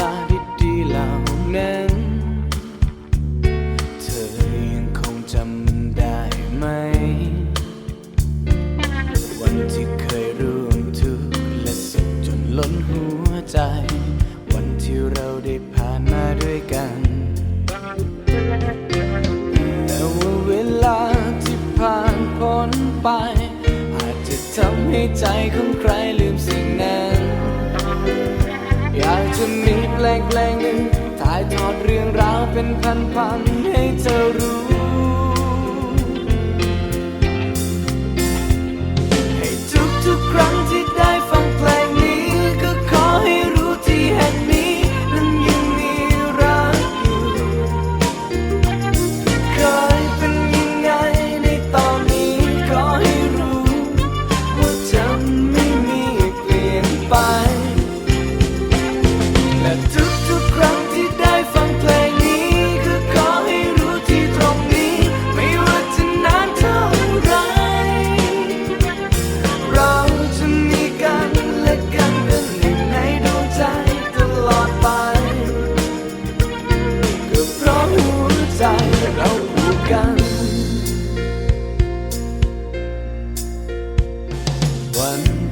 ลาดีๆเหล่านั้น เธอยังคงจำมันได้ไหม วันที่เคยร่วมทุกและสุขจนล้นหัวใจ วันที่เราได้ผ่านมาด้วยกัน แต่ว่าเวลาที่ผ่านพ้นไป อาจจะทำให้ใจของใครลืมสิ่งนั้น อยากจะ เพลงเพลงหนึ่งถ่ายทอดเรื่องราวเป็นพันๆให้เธอรู้ ให้ทุกๆครั้งที่ได้ฟังเพลงนี้ ก็ขอให้รู้ที่แห่งนี้นั้นยังมีรักอยู่เคยเป็นยังไงในตอนนี้ขอให้รู้ ว่าจะไม่มีเปลี่ยนไป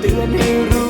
เตือนให้รู้